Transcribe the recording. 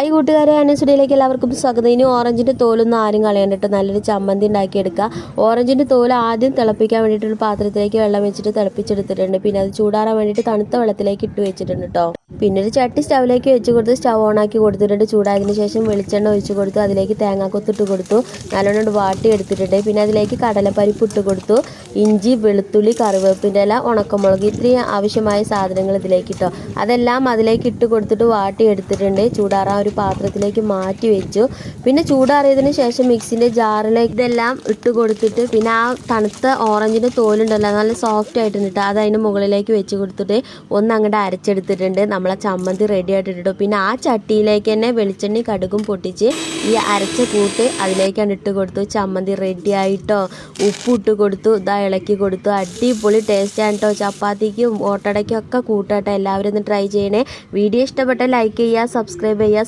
I കൂട്ടുകാരെ അനുസുടിയിലേക്ക് എല്ലാവർക്കും സ്വാഗതം. ഇനി ഓറഞ്ചിന്റെ തോലൊന്നും ആരും കളയണ്ടിട്ട് നല്ലൊരു ചമ്മന്തി ഉണ്ടാക്കിയെടുക്കുക. ഓറഞ്ചിന്റെ തോൽ ആദ്യം തിളപ്പിക്കാൻ വേണ്ടിയിട്ടൊരു പാത്രത്തിലേക്ക് വെള്ളം വെച്ചിട്ട് തിളപ്പിച്ചെടുത്തിട്ടുണ്ട്. പിന്നെ അത് ചൂടാറാൻ വേണ്ടിയിട്ട് തണുത്ത വെള്ളത്തിലേക്ക് ഇട്ട് വെച്ചിട്ടുണ്ട് കേട്ടോ പിന്നെ ഒരു ചട്ടി സ്റ്റൗവിലേക്ക് വെച്ച് കൊടുത്ത് സ്റ്റവ് ഓണാക്കി കൊടുത്തിട്ടുണ്ട്. ചൂടായതിനു ശേഷം വെളിച്ചെണ്ണ ഒഴിച്ച് കൊടുത്തു. അതിലേക്ക് തേങ്ങാക്കൊത്തിട്ട് കൊടുത്തു. നല്ലോണം വാട്ടി എടുത്തിട്ടുണ്ട് പിന്നെ അതിലേക്ക് കടലപ്പരിപ്പ് ഇട്ട് കൊടുത്തു. ഇഞ്ചി വെളുത്തുള്ളി കറിവേപ്പിന്റെ ഇല ഉണക്കമുളക് ഇത്രയും ആവശ്യമായ സാധനങ്ങൾ ഇതിലേക്ക് ഇട്ടോ അതെല്ലാം അതിലേക്ക് ഇട്ട് കൊടുത്തിട്ട് വാട്ടി എടുത്തിട്ടുണ്ട് ചൂടാറാൻ പാത്രത്തിലേക്ക് മാറ്റി വെച്ചു. പിന്നെ ചൂടാറിയതിന് ശേഷം മിക്സിന്റെ ജാറിലേക്ക് ഇതെല്ലാം ഇട്ട് കൊടുത്തിട്ട് പിന്നെ ആ തണുത്ത ഓറഞ്ചിന്റെ തോലുണ്ടല്ലോ നല്ല സോഫ്റ്റ് ആയിട്ടുണ്ട് കേട്ടോ അത് അതിന്റെ മുകളിലേക്ക് വെച്ച് കൊടുത്തിട്ട് ഒന്ന് അങ്ങോട്ട് അരച്ചെടുത്തിട്ടുണ്ട്. നമ്മളെ ചമ്മന്തി റെഡി ആയിട്ടിട്ടോ പിന്നെ ആ ചട്ടിയിലേക്ക് തന്നെ വെളിച്ചെണ്ണി കടുകും പൊട്ടിച്ച് ഈ അരച്ച കൂട്ട് അതിലേക്കാണ് ഇട്ട് കൊടുത്തു. ചമ്മന്തി റെഡി ആയിട്ടോ? ഉപ്പ് ഇട്ട് കൊടുത്തു. ഇതാ ഇളക്കി കൊടുത്തു. അടിപൊളി ടേസ്റ്റ് ആണ് കേട്ടോ ചപ്പാത്തിക്കും ഓട്ടടയ്ക്കും ഒക്കെ കൂട്ടാട്ടോ. എല്ലാവരും ഒന്ന് ട്രൈ ചെയ്യണേ. വീഡിയോ ഇഷ്ടപ്പെട്ട ലൈക്ക് ചെയ്യുക സബ്സ്ക്രൈബ് ചെയ്യുക.